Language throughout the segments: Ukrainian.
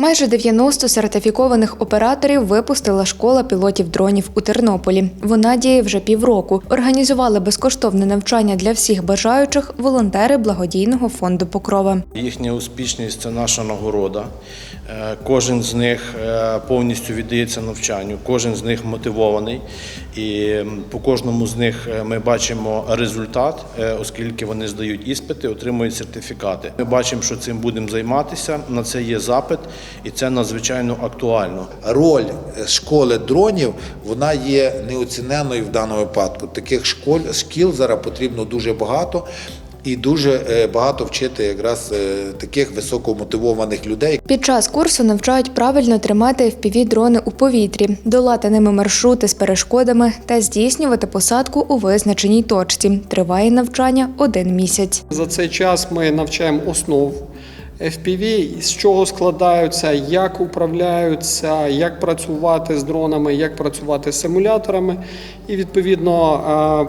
Майже 90 сертифікованих операторів випустила школа пілотів дронів у Тернополі. Вона діє вже півроку. Організували безкоштовне навчання для всіх бажаючих волонтери благодійного фонду Покрова. Їхня успішність це наша нагорода. Е, Кожен з них е, повністю віддається навчанню, кожен з них мотивований, і по кожному з них е, ми бачимо результат, оскільки вони здають іспити, отримують сертифікати. Ми бачимо, що цим будемо займатися. На це є запит, і це надзвичайно актуально. роль е, школи дронів вона є неоціненною в даному випадку. Таких школ шкіл зараз потрібно дуже багато. І дуже е, багато вчити якраз е, таких високомотивованих людей, Під час курсу навчають правильно тримати FPV-дрони у повітрі, долати ними маршрути з перешкодами та здійснювати посадку у визначеній точці. Триває навчання один місяць. За цей час ми навчаємо основ FPV, з чого складаються, як управляються, як працювати з дронами, як працювати з симуляторами. І відповідно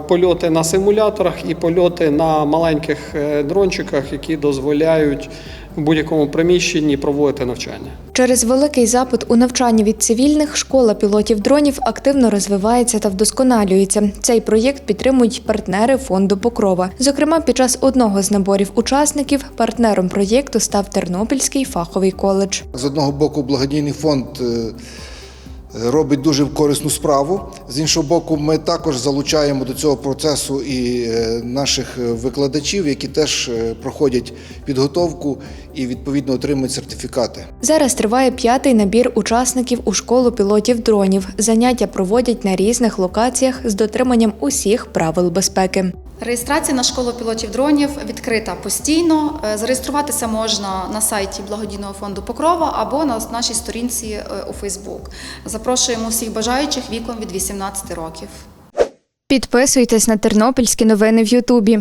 е, польоти на симуляторах і польоти на маленьких е, дрончиках, які дозволяють в будь-якому приміщенні проводити навчання. Через великий запит у навчанні від цивільних школа пілотів дронів активно розвивається та вдосконалюється. Цей проєкт підтримують партнери фонду Покрова. Зокрема, під час одного з наборів учасників партнером проєкту став Тернопільський фаховий коледж. З одного боку, благодійний фонд е, робить дуже корисну справу. З іншого боку, ми також залучаємо до цього процесу і е, наших е, викладачів, які теж е, проходять підготовку і відповідно отримують сертифікати. Зараз триває п'ятий набір учасників у школу пілотів дронів. Заняття проводять на різних локаціях з дотриманням усіх правил безпеки. Реєстрація на школу пілотів дронів відкрита постійно. Е, Зареєструватися можна на сайті благодійного фонду Покрова або на нашій сторінці е, у Фейсбук. Запрошуємо всіх бажаючих віком від 18 років. Підписуйтесь на тернопільські новини в Ютубі.